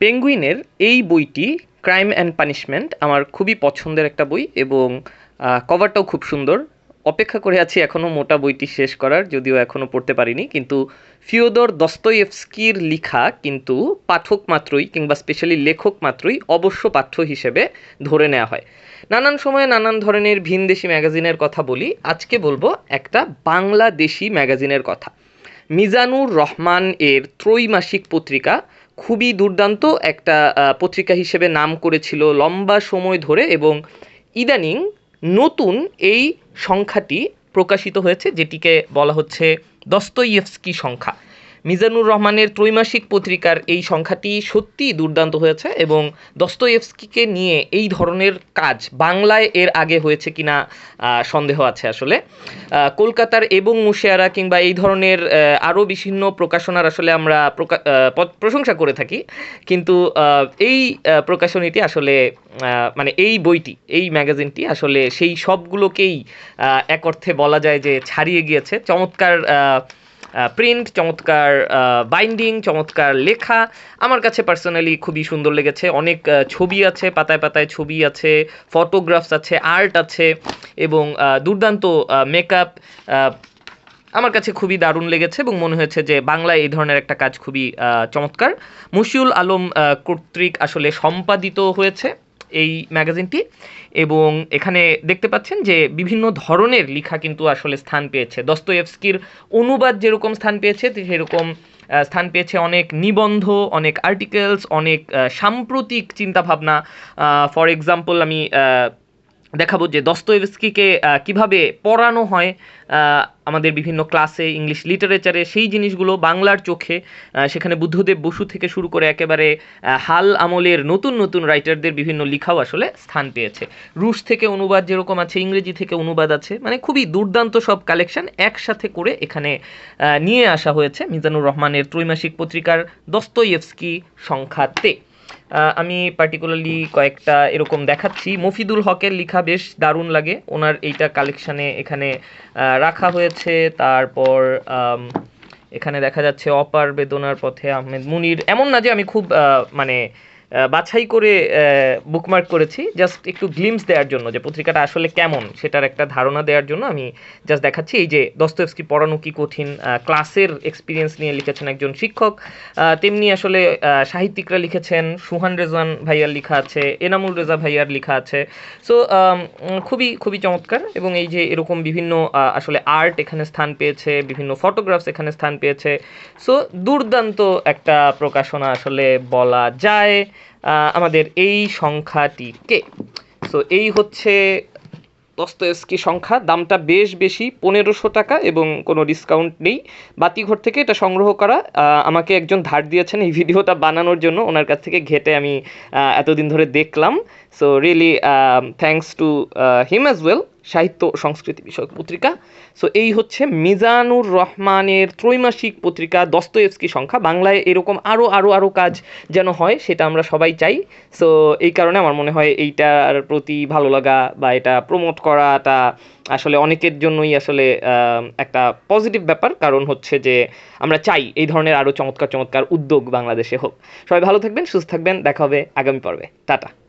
পেঙ্গুইনের এই বইটি crime and punishment আমার খুবই পছন্দের একটা বই এবং কভারটাও খুব সুন্দর। অপেক্ষা করে আছি এখনও মোটা বইটি শেষ করার, যদিও এখনও পড়তে পারিনি। কিন্তু ফিওদর দস্তয়েভস্কির লেখা কিন্তু পাঠক মাত্রই কিংবা স্পেশালি লেখক মাত্রই অবশ্য পাঠ্য হিসেবে ধরে নেওয়া হয়। নানান সময়ে নানান ধরনের ভিনদেশি ম্যাগাজিনের কথা বলি, আজকে বলব একটা বাংলাদেশি ম্যাগাজিনের কথা। মিজানুর রহমান এর ত্রৈমাসিক পত্রিকা খুবই দুর্দান্ত একটা পত্রিকা হিসেবে নাম করেছিল লম্বা সময় ধরে এবং ইদানিং নতুন এই সংখ্যাটি প্রকাশিত হয়েছে, যেটিকে বলা হচ্ছে দস্তয়েভস্কি সংখ্যা। মিজানুর রহমানের ত্রৈমাসিক পত্রিকার এই সংখ্যাটি সত্যিই দুর্দান্ত হয়েছে এবং দস্তয়েভস্কিকে নিয়ে এই ধরনের কাজ বাংলায় এর আগে হয়েছে কিনা সন্দেহ আছে আসলে। কলকাতার এবং মুশিয়ারা কিংবা এই ধরনের আরও বিভিন্ন প্রকাশনার আসলে আমরা প্রশংসা করে থাকি। কিন্তু এই প্রকাশনীটি আসলে মানে এই বইটি, এই ম্যাগাজিনটি আসলে সেই সবগুলোকেই এক অর্থে বলা যায় যে ছাড়িয়ে গিয়েছে। চমৎকার প্রিন্ট চমৎকার বাইন্ডিং চমৎকার লেখা। আমার কাছে পার্সোনালি খুবই সুন্দর লেগেছে। অনেক ছবি আছে, পাতায় পাতায় ছবি আছে ফটোগ্রাফস আছে আর্ট আছে এবং দুর্দান্ত মেকআপ আমার কাছে খুবই দারুণ লেগেছে এবং মনে হয়েছে যে বাংলায় এই ধরনের একটা কাজ খুবই চমৎকার। মশিউল আলম কর্তৃক আসলে সম্পাদিত হয়েছে। এই ম্যাগাজিনটি এবং এখানে দেখতে পাচ্ছেন যে বিভিন্ন ধরনের লেখা কিন্তু আসলে স্থান পেয়েছে। দস্তয়েভস্কির অনুবাদ যেরকম স্থান পেয়েছে, সেরকম স্থান পেয়েছে অনেক নিবন্ধ, অনেক আর্টিকেলস অনেক সাম্প্রতিক চিন্তাভাবনা। ফর এক্সাম্পল আমি দেখাবো যে দস্তয়েভস্কিকে কীভাবে পড়ানো হয় আমাদের বিভিন্ন ক্লাসে ইংলিশ লিটারেচারে সেই জিনিসগুলো বাংলার চোখে সেখানে বুদ্ধদেব বসু থেকে শুরু করে একেবারে হাল আমলের নতুন নতুন রাইটারদের বিভিন্ন লেখাও আসলে স্থান পেয়েছে। রুশ থেকে অনুবাদ যেরকম আছে, ইংরেজি থেকে অনুবাদ আছে মানে খুবই দুর্দান্ত সব কালেকশন একসাথে করে এখানে নিয়ে আসা হয়েছে। মিজানুর রহমানের ত্রৈমাসিক পত্রিকার দস্তয়েভস্কি সংখ্যাতে। আমি পার্টিকুলারলি কয়েকটা এরকম দেখাচ্ছি। মফিদুল হকের লেখা বেশ দারুণ লাগে। ওনার এইটা কালেকশানে এখানে রাখা হয়েছে। তারপর এখানে দেখা যাচ্ছে অপার বেদনার পথে আহমেদ মুনির। এমন না যে আমি খুব মানে বাছাই করে বুকমার্ক করেছি। জাস্ট একটু গ্লিমস দেওয়ার জন্য যে পত্রিকাটা আসলে কেমন, সেটার একটা ধারণা দেওয়ার জন্য আমি জাস্ট দেখাচ্ছি। এই যে দস্তয়েভস্কি পড়ানো কি কঠিন ক্লাসের এক্সপিরিয়েন্স নিয়ে লিখেছেন একজন শিক্ষক। তেমনি আসলে সাহিত্যিকরা লিখেছেন, সুহান রেজওয়ান ভাইয়ার লেখা আছে, এনামুল রেজা ভাইয়ার লেখা আছে। সো খুবই খুবই চমৎকার এবং এই যে এরকম বিভিন্ন আসলে আর্ট এখানে স্থান পেয়েছে, বিভিন্ন ফটোগ্রাফস এখানে স্থান পেয়েছে। সো দুর্দান্ত একটা প্রকাশনা আসলে বলা যায়। আমাদের এই সংখ্যাটিকে। সো এই হচ্ছে দস্তয়েভস্কি সংখ্যা। দামটা বেশ বেশি, পনেরোশো টাকা এবং কোনো ডিসকাউন্ট নেই। বাতিঘর থেকে এটা সংগ্রহ করা। আমাকে একজন ধার দিয়েছেন এই ভিডিওটা বানানোর জন্য। ওনার কাছ থেকে ঘেটে আমি এতদিন ধরে দেখলাম। So really thanks to him as well সাহিত্য সংস্কৃতি বিষয়ক পত্রিকা। সো এই হচ্ছে মিজানুর রহমানের ত্রৈমাসিক পত্রিকা, দস্তয়েভস্কি সংখ্যা। বাংলায় এরকম আরও আরও আরও কাজ যেন হয়, সেটা আমরা সবাই চাই। সো এই কারণে আমার মনে হয় এইটার প্রতি ভালো লাগা বা এটা প্রমোট করাটা আসলে অনেকের জন্যই আসলে একটা পজিটিভ ব্যাপার। কারণ হচ্ছে যে আমরা চাই এই ধরনের আরও চমৎকার চমৎকার উদ্যোগ বাংলাদেশে হোক। সবাই ভালো থাকবেন, সুস্থ থাকবেন। দেখা হবে আগামী পর্বে। টাটা।